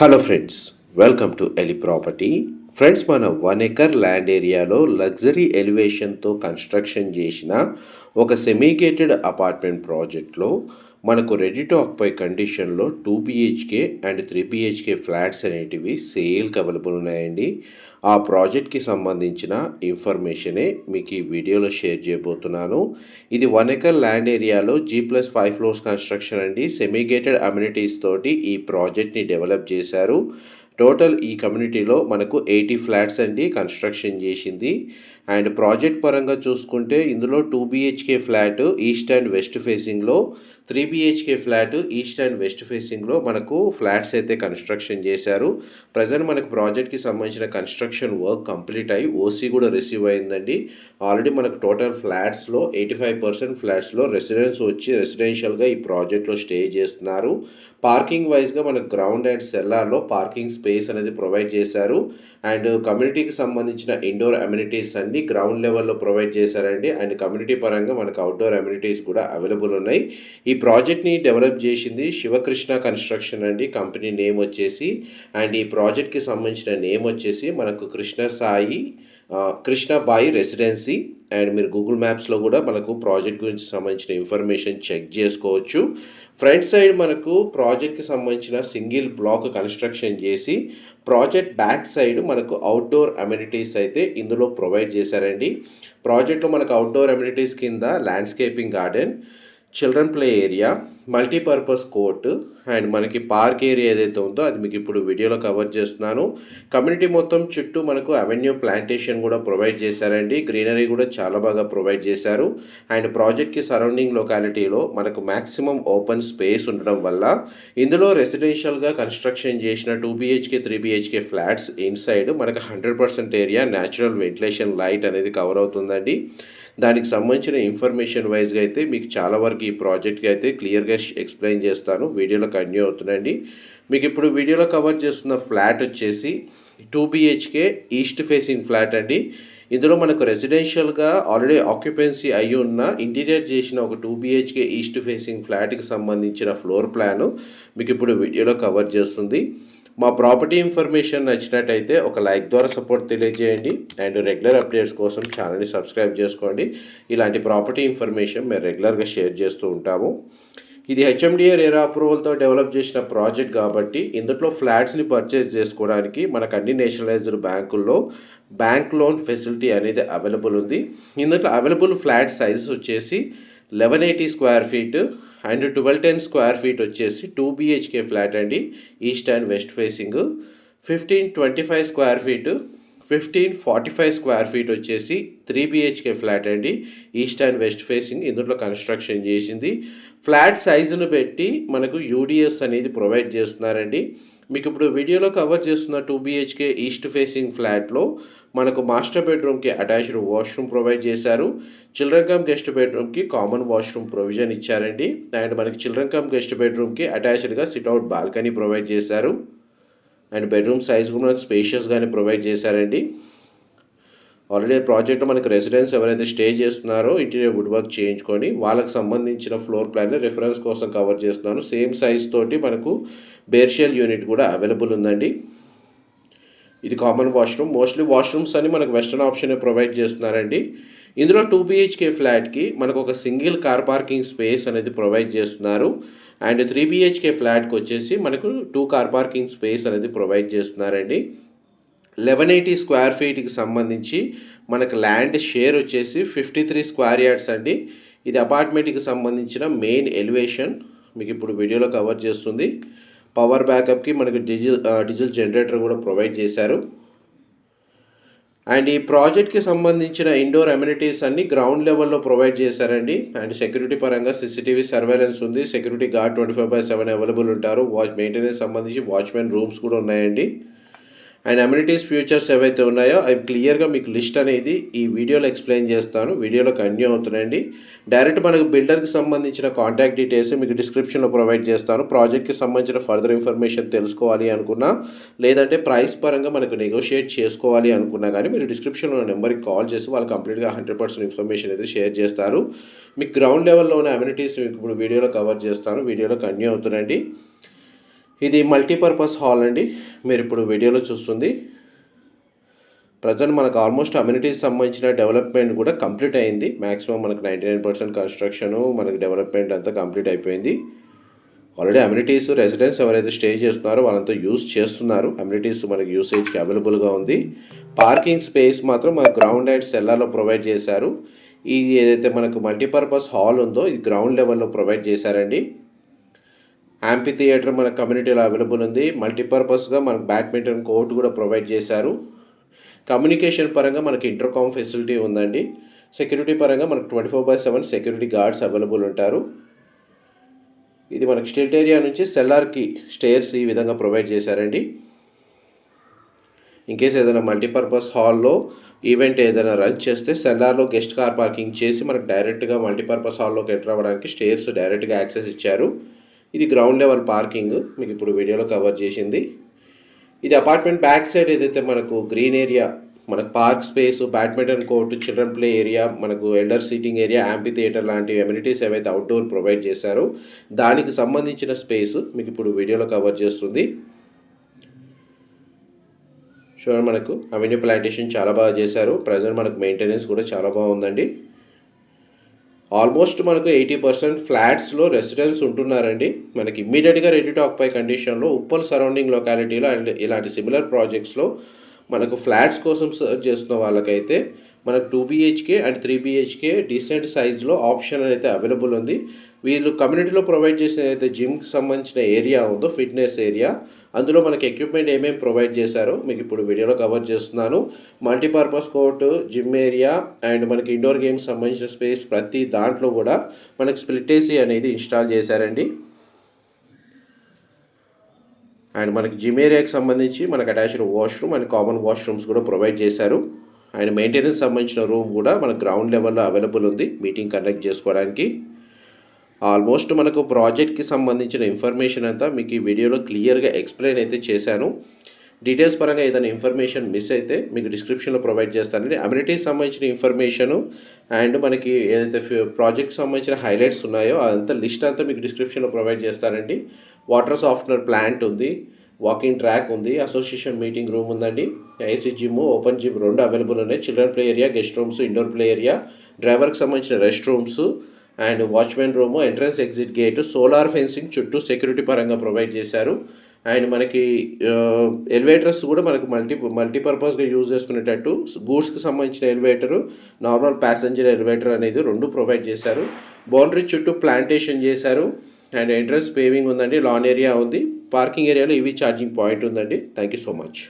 Hello friends welcome to Eli property friends మన one acre land ఏరియాలో luxury ఎలివేషన్తో construction చేసిన ఒక సెమీగేటెడ్ అపార్ట్మెంట్ ప్రాజెక్ట్లో మనకు రెడీ టు ఆక్యుపై కండిషన్లో two BHK and three BHK flats అనేటివి సేల్కి అవైలబుల్ ఉన్నాయండి. ఆ ప్రాజెక్ట్కి సంబంధించిన ఇన్ఫర్మేషనే మీకు ఈ వీడియోలో షేర్ చేయబోతున్నాను. ఇది వన్ ఎకర్ ల్యాండ్ ఏరియాలో G plus five floors construction అండి. సెమీగేటెడ్ అమ్యూనిటీస్ తోటి ఈ ప్రాజెక్ట్ని డెవలప్ చేశారు. టోటల్ ఈ కమ్యూనిటీలో మనకు ఎయిటీ ఫ్లాట్స్ అండి కన్స్ట్రక్షన్ చేసింది. అండ్ ప్రాజెక్ట్ పరంగా చూసుకుంటే ఇందులో two BHK flat east and west ఫేసింగ్లో three BHK flat east and west ఫేసింగ్లో మనకు ఫ్లాట్స్ అయితే కన్స్ట్రక్షన్ చేశారు. ప్రజెంట్ మనకు ప్రాజెక్ట్కి సంబంధించిన కన్స్ట్రక్షన్ వర్క్ కంప్లీట్ అయ్యి ఓసీ కూడా రిసీవ్ అయిందండి. ఆల్రెడీ మనకు టోటల్ ఫ్లాట్స్లో ఎయిటీ ఫైవ్ పర్సెంట్ ఫ్లాట్స్లో రెసిడెన్స్ వచ్చి రెసిడెన్షియల్గా ఈ ప్రాజెక్ట్లో స్టే చేస్తున్నారు. పార్కింగ్ వైజ్గా మనకు గ్రౌండ్ అండ్ సెల్లార్లో పార్కింగ్ స్పేస్ అనేది ప్రొవైడ్ చేశారు. అండ్ కమ్యూనిటీకి సంబంధించిన ఇండోర్ అమ్యూనిటీస్ అన్ని గ్రౌండ్ లెవెల్లో ప్రొవైడ్ చేశారండి. అండ్ కమ్యూనిటీ పరంగా మనకు అవుట్డోర్ అమ్యూనిటీస్ కూడా అవైలబుల్ ఉన్నాయి. ఈ ప్రాజెక్ట్ని డెవలప్ చేసింది శివకృష్ణ కన్స్ట్రక్షన్ అండి. కంపెనీ నేమ్ వచ్చేసి. అండ్ ఈ ప్రాజెక్ట్కి సంబంధించిన నేమ్ వచ్చేసి మనకు కృష్ణ సాయి కృష్ణబాయి రెసిడెన్సీ అండ్ మీరు గూగుల్ మ్యాప్స్లో కూడా మనకు ప్రాజెక్ట్ గురించి సంబంధించిన ఇన్ఫర్మేషన్ చెక్ చేసుకోవచ్చు. ఫ్రంట్ సైడ్ మనకు ప్రాజెక్ట్కి సంబంధించిన సింగిల్ బ్లాక్ కన్స్ట్రక్షన్ చేసి ప్రాజెక్ట్ బ్యాక్ సైడ్ మనకు అవుట్డోర్ అమ్యూనిటీస్ అయితే ఇందులో ప్రొవైడ్ చేశారండి. ప్రాజెక్ట్లో మనకు అవుట్డోర్ అమ్యూనిటీస్ కింద landscaping garden children play area multipurpose court and మనకి పార్క్ ఏరియా ఏదైతే ఉందో అది మీకు ఇప్పుడు వీడియోలో కవర్ చేస్తున్నాను. కమ్యూనిటీ మొత్తం చుట్టూ మనకు అవెన్యూ ప్లాంటేషన్ కూడా ప్రొవైడ్ చేశారండి. గ్రీనరీ కూడా చాలా బాగా ప్రొవైడ్ చేశారు. అండ్ ప్రాజెక్ట్కి సరౌండింగ్ లొకాలిటీలో మనకు మ్యాక్సిమం ఓపెన్ స్పేస్ ఉండడం వల్ల ఇందులో రెసిడెన్షియల్గా కన్స్ట్రక్షన్ చేసిన two BHK three BHK flats inside మనకు hundred percent area natural ventilation light అనేది కవర్ అవుతుందండి. దానికి సంబంధించిన ఇన్ఫర్మేషన్ వైజ్గా అయితే మీకు చాలా వరకు ఈ ప్రాజెక్ట్కి అయితే క్లియర్గా ఎక్స్ప్లెయిన్ చేస్తాను. వీడియోలో కంటిన్యూ అవుతుందండి మీకు ఇప్పుడు వీడియోలో కవర్ చేస్తున్న ఫ్లాట్ వచ్చేసి two BHK east facing flat అండి. ఇందులో మనకు రెసిడెన్షియల్గా ఆల్రెడీ ఆక్యుపెన్సీ అయి ఉన్న ఇంటీరియర్ చేసిన ఒక టూ బిహెచ్కే ఈస్ట్ ఫేసింగ్ ఫ్లాట్కి సంబంధించిన ఫ్లోర్ ప్లాను మీకు ఇప్పుడు వీడియోలో కవర్ చేస్తుంది. మా ప్రాపర్టీ ఇన్ఫర్మేషన్ నచ్చినట్టయితే ఒక లైక్ ద్వారా సపోర్ట్ తెలియజేయండి. అండ్ రెగ్యులర్ అప్డేట్స్ కోసం ఛానల్ని సబ్స్క్రైబ్ చేసుకోండి. ఇలాంటి ప్రాపర్టీ ఇన్ఫర్మేషన్ మేము రెగ్యులర్గా షేర్ చేస్తూ ఉంటాము. ఇది హెచ్ఎండిఏ రేరా అప్రూవల్తో డెవలప్ చేసిన ప్రాజెక్ట్ కాబట్టి ఇందులో ఫ్లాట్స్ని పర్చేస్ చేసుకోవడానికి మనకు అన్ని నేషనలైజ్డ్ బ్యాంకుల్లో బ్యాంక్ లోన్ ఫెసిలిటీ అనేది అవైలబుల్ ఉంది. ఇందులో అవైలబుల్ ఫ్లాట్ సైజెస్ వచ్చేసి eleven eighty square feet and twelve ten square feet వచ్చేసి టూ బిహెచ్కే ఫ్లాట్ అండి east and west facing fifteen twenty five square feet fifteen forty five square feet వచ్చేసి three BHK flat అండి. East and west facing ఇందులో construction చేసింది. Flat సైజును పెట్టి మనకు UDS అనేది ప్రొవైడ్ చేస్తున్నారండి. మీకు ఇప్పుడు వీడియోలో కవర్ చేస్తున్న టూ బిహెచ్కే ఈస్ట్ ఫేసింగ్ ఫ్లాట్లో మనకు మాస్టర్ బెడ్రూమ్కి అటాచ్డ్ వాష్రూమ్ ప్రొవైడ్ చేశారు. చిల్డ్రన్ కమ్ గెస్ట్ బెడ్రూమ్కి కామన్ వాష్రూమ్ ప్రొవిజన్ ఇచ్చారండి. అండ్ మనకి చిల్డ్రన్ కమ్ గెస్ట్ బెడ్రూమ్కి అటాచ్డ్గా సిట్అవుట్ బాల్కనీ ప్రొవైడ్ చేశారు. అండ్ బెడ్రూమ్ సైజ్ కూడా మనకు స్పేషియస్గానే ప్రొవైడ్ చేశారండి. ఆల్రెడీ ప్రాజెక్ట్ మనకి రెసిడెన్స్ ఎవరైతే స్టే చేస్తున్నారో ఇంటీరియర్ వుడ్ వర్క్ చేయించుకొని వాళ్ళకి సంబంధించిన ఫ్లోర్ ప్లాన్ని రిఫరెన్స్ కోసం కవర్ చేస్తున్నాను. సేమ్ సైజ్ తోటి మనకు బేర్షియల్ యూనిట్ కూడా అవైలబుల్ ఉందండి. ఇది కామన్ వాష్రూమ్ మోస్ట్లీ వాష్రూమ్స్ అని మనకు వెస్టర్న్ ఆప్షన్ ప్రొవైడ్ చేస్తున్నారండి. ఇందులో టూ బిహెచ్కే ఫ్లాట్కి మనకు ఒక సింగిల్ కార్ పార్కింగ్ స్పేస్ అనేది ప్రొవైడ్ చేస్తున్నారు. అండ్ త్రీ బిహెచ్కే ఫ్లాట్కి వచ్చేసి మనకు టూ కార్ పార్కింగ్ స్పేస్ అనేది ప్రొవైడ్ చేస్తున్నారండి. లెవెన్ ఎయిటీ స్క్వేర్ ఫీట్కి సంబంధించి మనకు ల్యాండ్ షేర్ వచ్చేసి ఫిఫ్టీ త్రీ స్క్వేర్ యార్డ్స్ అండి. ఇది అపార్ట్మెంట్కి సంబంధించిన మెయిన్ ఎలివేషన్ మీకు ఇప్పుడు వీడియోలో కవర్ చేస్తుంది. పవర్ బ్యాకప్కి మనకు డిజిల్ డీజిల్ జనరేటర్ కూడా ప్రొవైడ్ చేశారు. అండ్ ఈ ప్రాజెక్ట్కి సంబంధించిన ఇండోర్ అమ్యూనిటీస్ అన్ని గ్రౌండ్ లెవెల్లో ప్రొవైడ్ చేశారండి. అండ్ సెక్యూరిటీ పరంగా సీసీటీవీ సర్వేలెన్స్ ఉంది. Security guard twenty five by seven available ఉంటారు. వాచ్ మెయింటెనెన్స్ సంబంధించి వాచ్మెన్ రూమ్స్ కూడా ఉన్నాయండి. అండ్ అమ్యూనిటీస్ ఫ్యూచర్స్ ఏవైతే ఉన్నాయో అవి క్లియర్గా మీకు లిస్ట్ అనేది ఈ వీడియోలో ఎక్స్ప్లెయిన్ చేస్తాను. వీడియోలో కంటిన్యూ అవుతున్నాయండి. డైరెక్ట్ మనకు బిల్డర్కి సంబంధించిన కాంటాక్ట్ డీటెయిల్స్ మీకు డిస్క్రిప్షన్లో ప్రొవైడ్ చేస్తాను. ప్రాజెక్ట్కి సంబంధించిన ఫర్దర్ ఇన్ఫర్మేషన్ తెలుసుకోవాలి అనుకున్నా లేదంటే ప్రైస్ పరంగా మనకు నెగోషియేట్ చేసుకోవాలి అనుకున్నా కానీ మీరు డిస్క్రిప్షన్లో నెంబర్కి కాల్ చేసి వాళ్ళు కంప్లీట్గా హండ్రెడ్ పర్సెంట్ ఇన్ఫర్మేషన్ అయితే షేర్ చేస్తారు. మీకు గ్రౌండ్ లెవెల్లో ఉన్న అమ్యూనిటీస్ మీకు ఇప్పుడు వీడియోలో కవర్ చేస్తాను. వీడియోలో కంటిన్యూ అవుతున్నాయండి. ఇది మల్టీపర్పస్ హాల్ అండి. మీరు ఇప్పుడు వీడియోలో చూస్తుంది. ప్రజెంట్ మనకు ఆల్మోస్ట్ అమ్యూనిటీస్ సంబంధించిన డెవలప్మెంట్ కూడా కంప్లీట్ అయింది. మ్యాక్సిమం మనకు నైంటీ నైన్ పర్సెంట్ కన్స్ట్రక్షన్ మనకు డెవలప్మెంట్ అంతా కంప్లీట్ అయిపోయింది. ఆల్రెడీ అమ్యూనిటీస్ రెసిడెన్స్ ఎవరైతే స్టే చేస్తున్నారో వాళ్ళంతా యూస్ చేస్తున్నారు. అమ్యూనిటీస్ మనకి యూసేజ్కి అవైలబుల్గా ఉంది. పార్కింగ్ స్పేస్ మాత్రం మన గ్రౌండ్ అండ్ సెల్లార్లో ప్రొవైడ్ చేశారు. ఇది ఏదైతే మనకు మల్టీపర్పస్ హాల్ ఉందో ఇది గ్రౌండ్ లెవెల్లో ప్రొవైడ్ చేశారండి. యాంపీ థియేటర్ మన కమ్యూనిటీలో అవైలబుల్ ఉంది. మల్టీపర్పస్గా మనకు బ్యాడ్మింటన్ కోర్ట్ కూడా ప్రొవైడ్ చేశారు. కమ్యూనికేషన్ పరంగా మనకి ఇంటర్కామ్ ఫెసిలిటీ ఉందండి. సెక్యూరిటీ పరంగా మనకు twenty four by seven security guards available ఉంటారు. ఇది మనకి స్టేట్ ఏరియా నుంచి సెల్లార్కి స్టేర్స్ ఈ విధంగా ప్రొవైడ్ చేశారండి. ఇన్ కేస్ ఏదైనా మల్టీపర్పస్ హాల్లో ఈవెంట్ ఏదైనా రన్ చేస్తే సెల్లార్లో గెస్ట్ కార్ పార్కింగ్ చేసి మనకు డైరెక్ట్గా మల్టీపర్పస్ హాల్లోకి ఎంటర్ అవ్వడానికి స్టేర్స్ డైరెక్ట్గా యాక్సెస్ ఇచ్చారు. ఇది గ్రౌండ్ లెవెల్ పార్కింగ్ మీకు ఇప్పుడు వీడియోలో కవర్ చేసింది. ఇది అపార్ట్మెంట్ బ్యాక్ సైడ్ ఏదైతే మనకు గ్రీన్ ఏరియా మనకు park space badminton court children play area మనకు elder seating area amphitheatre లాంటి ఎమ్యూనిటీస్ ఏవైతే అవుట్డోర్ ప్రొవైడ్ చేశారో దానికి సంబంధించిన స్పేస్ మీకు ఇప్పుడు వీడియోలో కవర్ చేస్తుంది. షూర్ మనకు అవెన్యూ ప్లాంటేషన్ చాలా బాగా చేశారు. ప్రజెంట్ మనకు మెయింటెనెన్స్ కూడా చాలా బాగుందండి. ఆల్మోస్ట్ మనకు ఎయిటీ పర్సెంట్ ఫ్లాట్స్లో రెసిడెన్స్ ఉంటున్నారండి. మనకి ఇమ్మీడియట్గా రెడీ టు ఆక్యుపై కండిషన్లో ఉప్పల్ సరౌండింగ్ లొకాలిటీలో అండ్ ఇలాంటి సిమిలర్ ప్రాజెక్ట్స్లో మనకు ఫ్లాట్స్ కోసం సర్చ్ చేస్తున్న వాళ్ళకైతే మనకు two BHK and three BHK decent సైజ్లో ఆప్షన్ అయితే అవైలబుల్ ఉంది. వీళ్ళు కమ్యూనిటీలో ప్రొవైడ్ చేసిన అయితే జిమ్కి సంబంధించిన ఏరియా ఉందో ఫిట్నెస్ ఏరియా అందులో మనకి ఎక్విప్మెంట్ ఏమేమి ప్రొవైడ్ చేశారో మీకు ఇప్పుడు వీడియోలో కవర్ చేస్తున్నాను. Multipurpose court gym area and మనకి ఇండోర్ గేమ్స్ సంబంధించిన స్పేస్ ప్రతి దాంట్లో కూడా మనకి స్ప్లిట్ ఏసీ అనేది ఇన్స్టాల్ చేశారండి. అండ్ మనకి జిమ్ ఏరియాకి సంబంధించి మనకు attached washroom and common washrooms కూడా ప్రొవైడ్ చేశారు. అండ్ మెయింటెనెన్స్ సంబంధించిన రూమ్ కూడా మన గ్రౌండ్ లెవెల్లో అవైలబుల్ ఉంది మీటింగ్ కండక్ట్ చేసుకోవడానికి. ఆల్మోస్ట్ మనకు ప్రాజెక్ట్కి సంబంధించిన ఇన్ఫర్మేషన్ అంతా మీకు ఈ వీడియోలో క్లియర్గా ఎక్స్ప్లెయిన్ అయితే చేశాను. డీటెయిల్స్ పరంగా ఏదైనా ఇన్ఫర్మేషన్ మిస్ అయితే మీకు డిస్క్రిప్షన్లో ప్రొవైడ్ చేస్తానండి అమ్యూనిటీకి సంబంధించిన ఇన్ఫర్మేషను అండ్ మనకి ఏదైతే ప్రాజెక్ట్ సంబంధించిన హైలైట్స్ ఉన్నాయో అదంతా లిస్ట్ అంతా మీకు డిస్క్రిప్షన్లో ప్రొవైడ్ చేస్తానండి. వాటర్ సాఫ్ట్వేర్ ప్లాంట్ ఉంది వాకింగ్ ట్రాక్ ఉంది అసోసియేషన్ మీటింగ్ రూమ్ ఉందండి ఏసీ జిమ్ ఓపెన్ జిమ్ రెండు అవైలబుల్ ఉన్నాయి. Children play area guest rooms indoor play area డ్రైవర్కి సంబంధించిన rest rooms and watchmen room entrance exit gate solar fencing చుట్టూ security పరంగా provide చేశారు. అండ్ మనకి ఎలివేటర్స్ కూడా మనకి మల్టీ మల్టీపర్పస్గా యూజ్ చేసుకునేటట్టు గూడ్స్కి సంబంధించిన ఎలివేటరు నార్మల్ ప్యాసింజర్ ఎలివేటర్ అనేది రెండు ప్రొవైడ్ చేశారు. బౌండరీ చుట్టూ ప్లాంటేషన్ చేశారు. అండ్ ఎంట్రన్స్ పేవింగ్ ఉందండి లాన్ ఏరియా ఉంది. పార్కింగ్ ఏరియాలో ఇవి ఛార్జింగ్ పాయింట్ ఉందండి. Thank you so much.